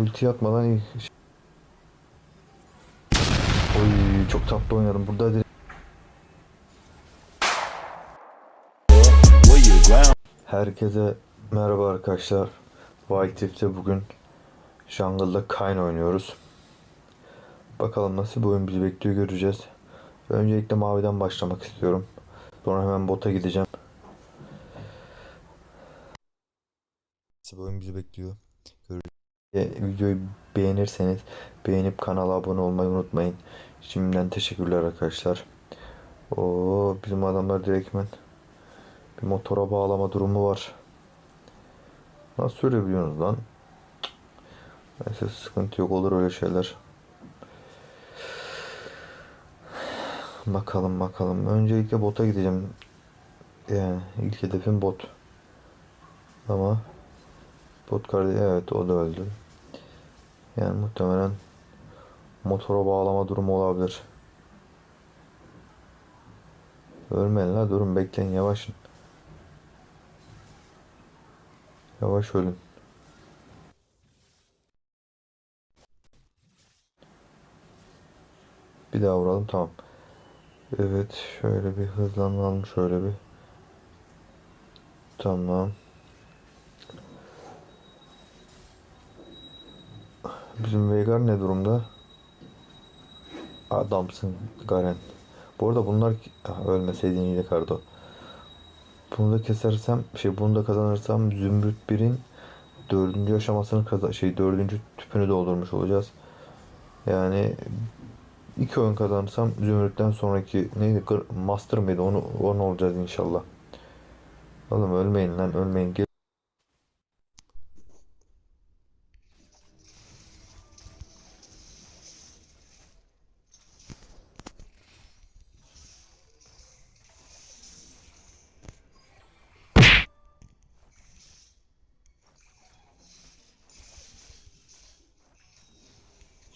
Ulti atmadan iyi. Oy çok tatlı oynadım. Burada direkt? Herkese merhaba arkadaşlar. White Rift'te bugün Jungle'da Kayn oynuyoruz. Bakalım nasıl bir oyun bizi bekliyor göreceğiz. Öncelikle maviden başlamak istiyorum. Sonra hemen bota gideceğim. Nasıl bir oyun bizi bekliyor göreceğiz. E, Videoyu beğenirseniz beğenip kanala abone olmayı unutmayın. Şimdiden teşekkürler arkadaşlar. Oo bizim adamlar direktmen bir motora bağlama durumu var. Nasıl sürebiliyorsunuz lan? Neyse sıkıntı yok olur öyle şeyler. Bakalım bakalım. Öncelikle bota gideceğim. Yani ilk hedefim bot. Ama bot kardeşi evet o da öldü. Yani muhtemelen motora bağlama durumu olabilir. Ölmeyin la durun bekleyin yavaşın. Yavaş ölün. Bir daha vuralım tamam. Evet şöyle bir hızlanalım şöyle bir. Tamam. Bizim Veigar ne durumda? Adamsın Garen. Bu arada bunlar Ah, ölmeseydin iyiydi Kardo. Bunu da kesersem şey bunu da kazanırsam Zümrüt 1'in dördüncü aşamasını kaza şey dördüncü tüpünü doldurmuş olacağız. Yani iki oyun kazanırsam Zümrüt'ten sonraki neydi Master mıydı onu onu olacağız inşallah. Oğlum ölmeyin lan ölmeyin. Gel.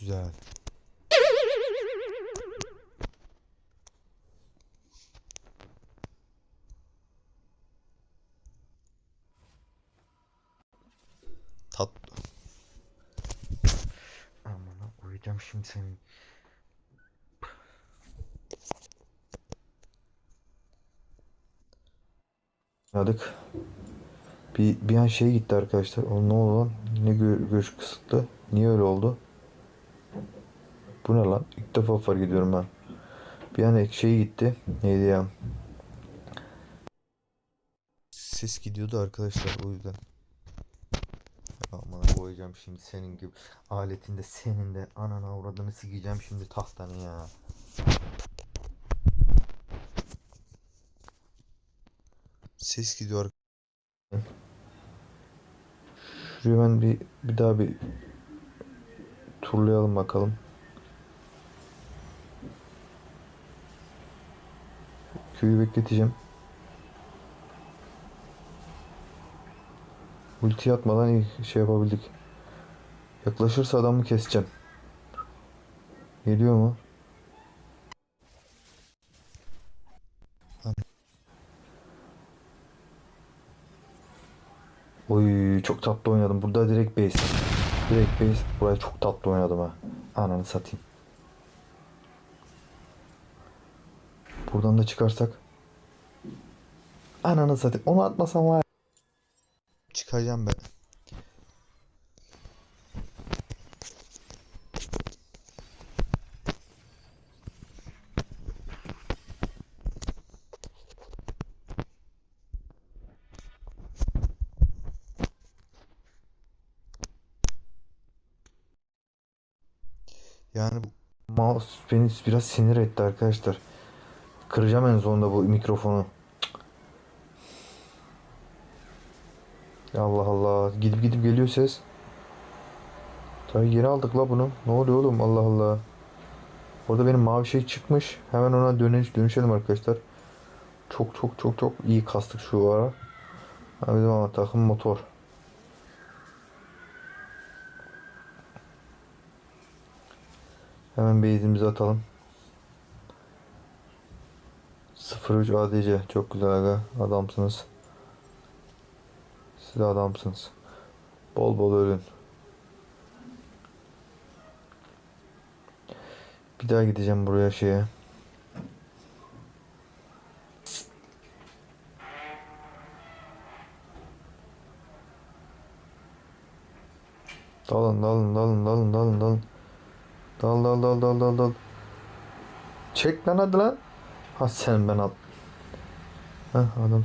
Güzel. Tat. Aman uyuyacağım şimdi senin. Oynadık. Bir, bir an şey gitti arkadaşlar. O ne oldu lan? Ne gö- görüş kısıtlı? Niye öyle oldu? Bu ne lan? İlk defa fark ediyorum ben. Bir an şey gitti. Neydi ya? Ses gidiyordu arkadaşlar o yüzden. Aman koyacağım şimdi senin gibi aletinde senin de ananı avradını sikeceğim şimdi tahtanı ya. Ses gidiyor. Şuraya ben bir bir daha bir turlayalım bakalım. Köyü bekleteceğim. Ulti atmadan iyi şey yapabildik. Yaklaşırsa adamı keseceğim. Geliyor mu? Oy çok tatlı oynadım. Burada direkt base. Direkt base. Buraya çok tatlı oynadım ha. Ananı satayım. Buradan da çıkarsak. Ananı satayım. Onu atmasam var. Çıkacağım ben. Yani bu mouse beni biraz sinir etti arkadaşlar. Kıracağım en sonunda bu mikrofonu. Allah Allah. Gidip gidip geliyor ses. Tabii yeni aldık la bunu. Ne oluyor oğlum? Allah Allah. Orada benim mavi şey çıkmış. Hemen ona dönüş, dönüşelim arkadaşlar. Çok çok çok çok iyi kastık şu ara. Ha, bizim ama takım motor. Hemen base'imizi atalım. 03 ADC çok güzel aga adamsınız. Siz adamsınız. Bol bol ölün. Bir daha gideceğim buraya şeye. Dalın dalın dalın dalın dalın dalın. Dal dal dal dal dal dal. Çek lan hadi lan. Ha sen ben al. Ha adam.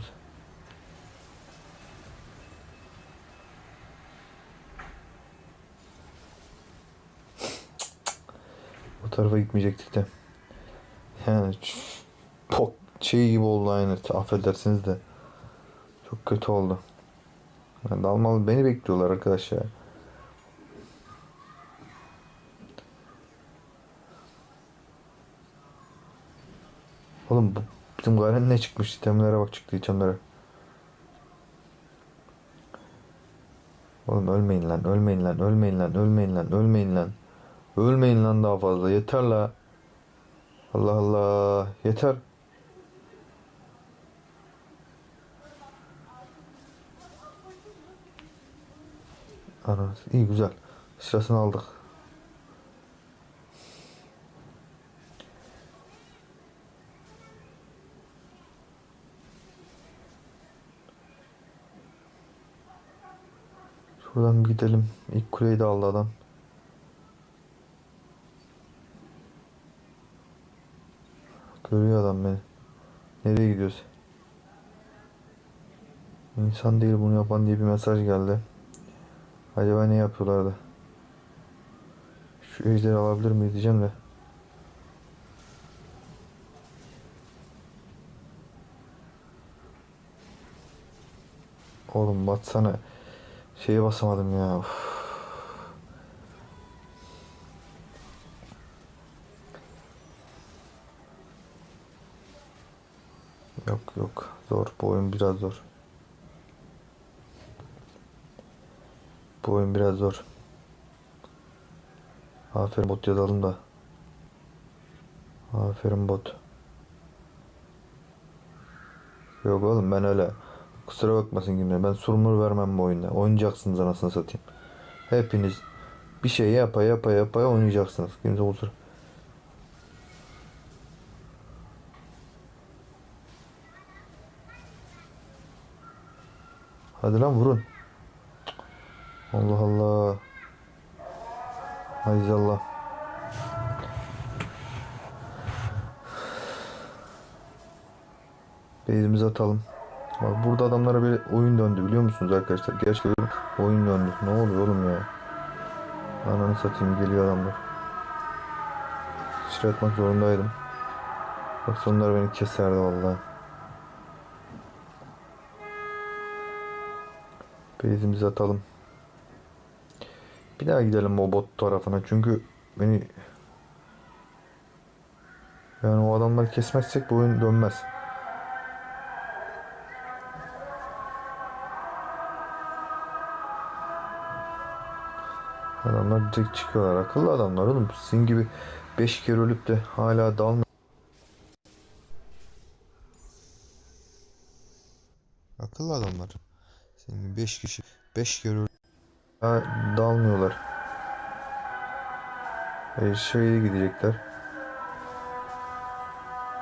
Bu tarafa gitmeyecektik de. Yani pok şey gibi oldu aynı. Affedersiniz de. Çok kötü oldu. Yani dalmalı beni bekliyorlar arkadaş Oğlum bu bizim Garen ne çıkmış? İtemlere bak çıktı itemlere. Oğlum ölmeyin lan, ölmeyin lan, ölmeyin lan, ölmeyin lan, ölmeyin lan. Ölmeyin lan daha fazla. Yeter la. Allah Allah. Yeter. Ananı. İyi güzel. Sırasını aldık. Şuradan gidelim. İlk kuleyi de aldı adam. Görüyor adam beni. Nereye gidiyoruz? İnsan değil bunu yapan diye bir mesaj geldi. Acaba ne yapıyorlardı? Şu ejderi alabilir miyim diyeceğim de. Oğlum batsana. Şeye basamadım ya. Uf. Yok yok. Zor. Bu oyun biraz zor. Bu oyun biraz zor. Aferin bot yazalım da. Aferin bot. Yok oğlum ben öyle. Kusura bakmasın kimse. Ben surmur vermem bu oyunda. Oynayacaksınız anasını satayım. Hepiniz bir şey yapa yapa yapa oynayacaksınız. Kimse kusura. Hadi lan vurun. Allah Allah. Hay Allah. Beyzimizi atalım. Bak burada adamlara bir oyun döndü biliyor musunuz arkadaşlar? Gerçekten oyun döndü. Ne oluyor oğlum ya? Ananı satayım geliyor adamlar. Sıçra atmak zorundaydım. Bak sonlar beni keserdi vallahi. Beyzimizi atalım. Bir daha gidelim o bot tarafına çünkü beni yani o adamları kesmezsek bu oyun dönmez. Adamlar direkt çıkıyorlar. Akıllı adamlar oğlum. Sizin gibi 5 kere ölüp de hala dalmıyor. Akıllı adamlar. Senin gibi 5 kişi 5 kere ölüp daha dalmıyorlar. E, şeye gidecekler.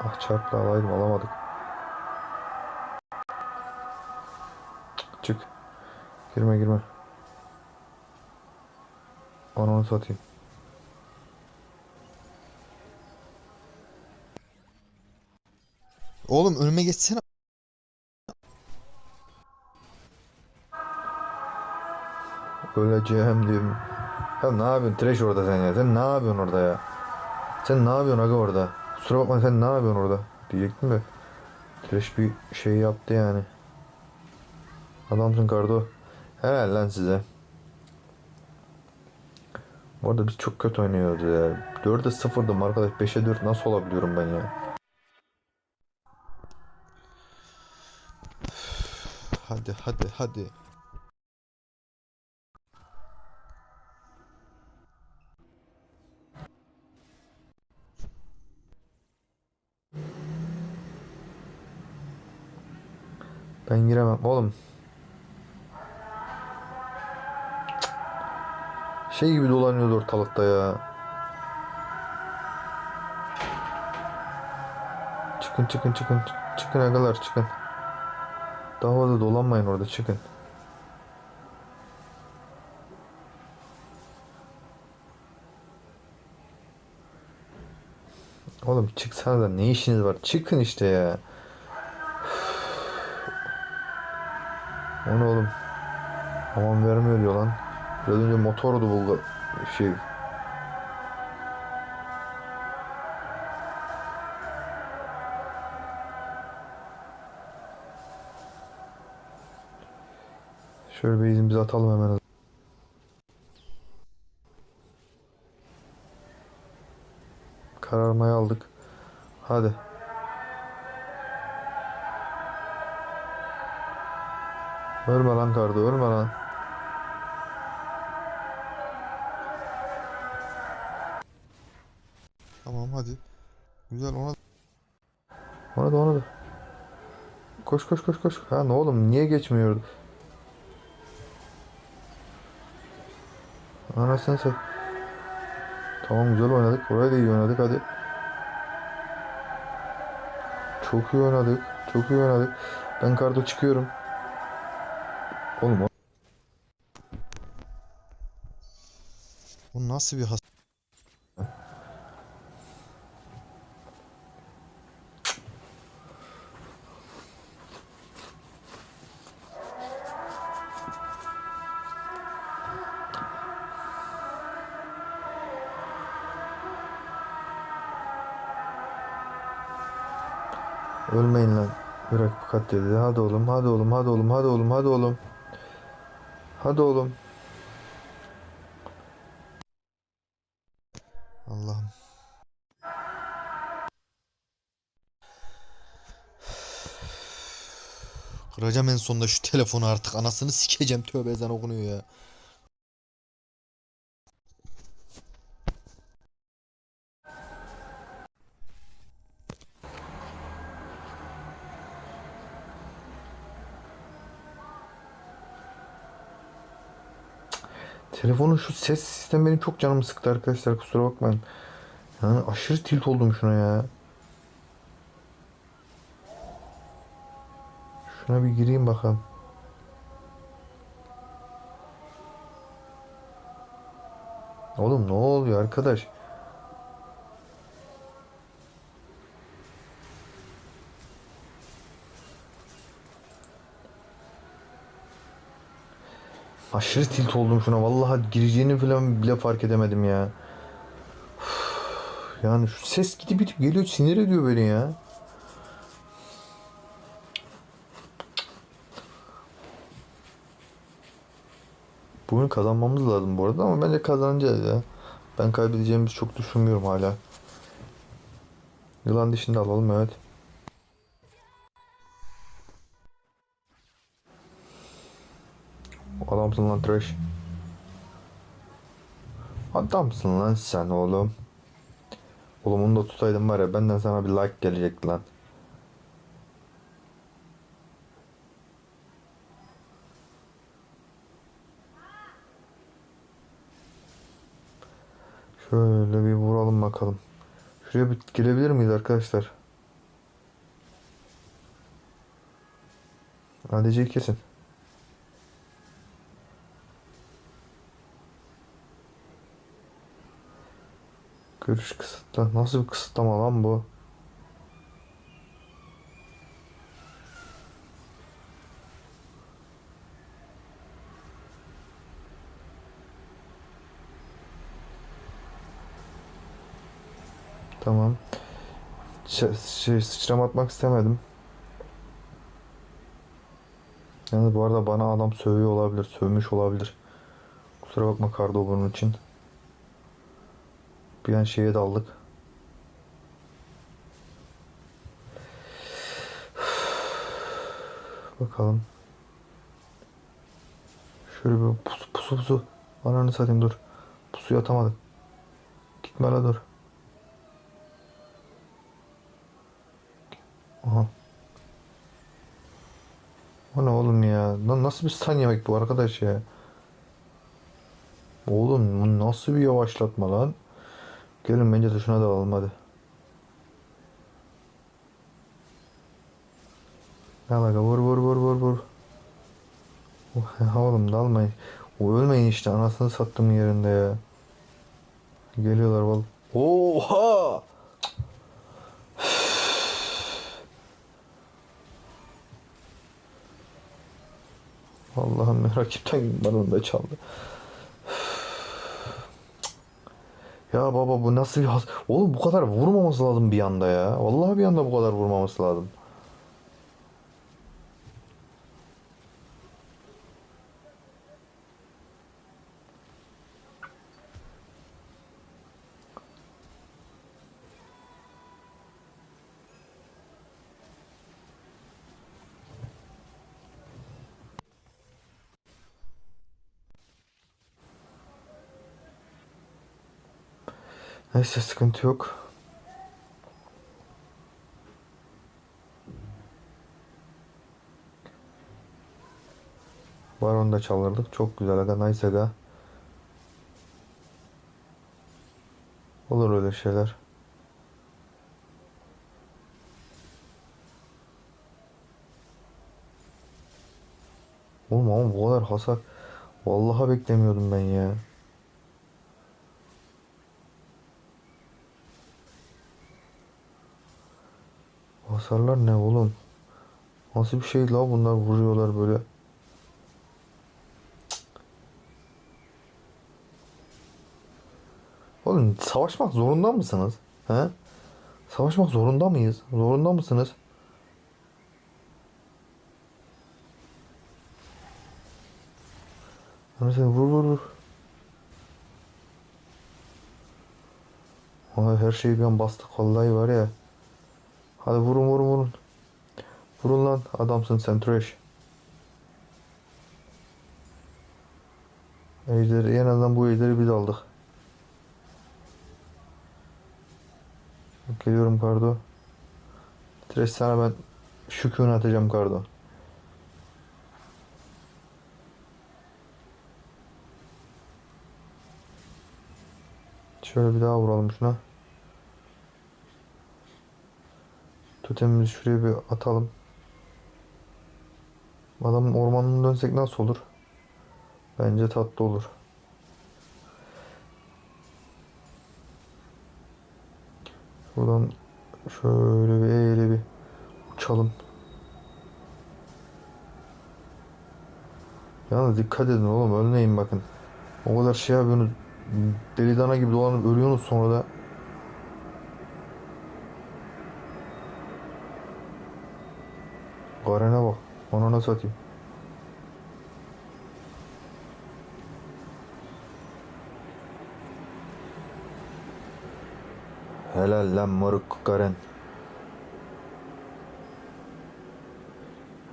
Ah çarpla alaydım alamadık. Çık. Girme girme. Ananı satayım. Oğlum önüme geçsene. Öleceğim diyorum. Ya ne yapıyorsun trash orada sen ya? Sen ne yapıyorsun orada ya? Sen ne yapıyorsun aga orada? Kusura bakma sen ne yapıyorsun orada? Diyecektim de. Trash bir şey yaptı yani. Adamsın Kardo. Helal lan size. Bu arada biz çok kötü oynuyoruz ya. 4'e 0'dım arkadaş. 5'e 4 nasıl olabiliyorum ben ya? Hadi hadi hadi. Ben giremem oğlum. Şey gibi dolanıyordu ortalıkta ya. Çıkın çıkın çıkın. Çıkın agalar çıkın. Daha fazla dolanmayın orada çıkın. Oğlum çıksana da ne işiniz var? Çıkın işte ya. O ne oğlum? Aman vermiyor diyor lan. Biraz önce motordu bu şey. Şöyle bir izimizi atalım hemen. Kararmayı aldık. Hadi. Ölme lan kardı, ölme lan. Tamam hadi. Güzel ona Ona da ona da. Koş koş koş koş. Ha ne oğlum niye geçmiyordu? Anasını sat. Tamam güzel oynadık. Orayı da iyi oynadık hadi. Çok iyi oynadık. Çok iyi oynadık. Ben kardo çıkıyorum. Oğlum o- Bu nasıl bir has... ölmeyin lan. Bırak bu katledi. Hadi oğlum, hadi oğlum, hadi oğlum, hadi oğlum, hadi oğlum. Hadi oğlum. Allah'ım. Kıracağım en sonunda şu telefonu artık. Anasını sikeceğim. Tövbe ezan okunuyor ya. Telefonun şu ses sistemi benim çok canımı sıktı arkadaşlar kusura bakmayın. Yani aşırı tilt oldum şuna ya. Şuna bir gireyim bakalım. Oğlum ne oluyor arkadaş? Aşırı tilt oldum şuna. Vallahi gireceğini falan bile fark edemedim ya. Yani şu ses gidip gidip geliyor sinir ediyor beni ya. Bugün kazanmamız lazım bu arada ama bence kazanacağız ya. Ben kaybedeceğimizi çok düşünmüyorum hala. Yılan dişini de alalım evet. Adamsın lan trash. Adamsın lan sen oğlum. Oğlum onu da tutaydım var ya benden sana bir like gelecekti lan. Şöyle bir vuralım bakalım. Şuraya bir girebilir miyiz arkadaşlar? ADC'yi kesin. Görüş kısıtlı. Nasıl bir kısıtlama lan bu? Tamam. Şey, şey, sıçrama atmak istemedim. Yani bu arada bana adam sövüyor olabilir, sövmüş olabilir. Kusura bakma Kardo bunun için. Bir an şeye daldık. Bakalım. Şöyle bir pusu pusu pusu. Ananı satayım dur. Pusuyu atamadım. Gitme la dur. Aha. O ne oğlum ya? Lan nasıl bir stun bu arkadaş ya? Oğlum bu nasıl bir yavaşlatma lan? Gelin bence de şuna da hadi. Ne alaka vur vur vur vur vur. Oh, oğlum dalmayın. O ölmeyin işte anasını sattım yerinde ya. Geliyorlar val. Oha! Allah'ım rakipten bana da çaldı. Ya baba bu nasıl bir has... Oğlum bu kadar vurmaması lazım bir anda ya. Vallahi bir anda bu kadar vurmaması lazım. Neyse sıkıntı yok. Baron da çalırdık. Çok güzel aga. Nice aga. Olur öyle şeyler. Oğlum ama bu kadar hasar. Vallahi beklemiyordum ben ya. Hasarlar ne oğlum? Nasıl bir şey la bunlar vuruyorlar böyle. Oğlum savaşmak zorunda mısınız? He? Savaşmak zorunda mıyız? Zorunda mısınız? Mesela vur vur vur. Ay her şeyi bir an bastık vallahi var ya. Hadi vurun vurun vurun. Vurun lan adamsın sen trash. Ejderi en azından bu ejderi biz aldık. Geliyorum Kardo. Trash sana ben şükürünü atacağım Kardo. Şöyle bir daha vuralım şuna. Totemimizi şuraya bir atalım. Adamın ormanına dönsek nasıl olur? Bence tatlı olur. Buradan şöyle bir eğri bir uçalım. Yalnız dikkat edin oğlum ölmeyin bakın. O kadar şey yapıyorsunuz. Deli dana gibi dolanıp ölüyorsunuz sonra da. Garen'e bak. Anana satayım. Helal lan moruk Garen.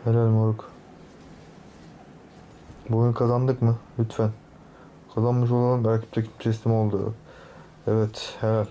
Helal moruk. Bu oyun kazandık mı? Lütfen. Kazanmış olalım. Rakip rakip teslim oldu. Evet helal.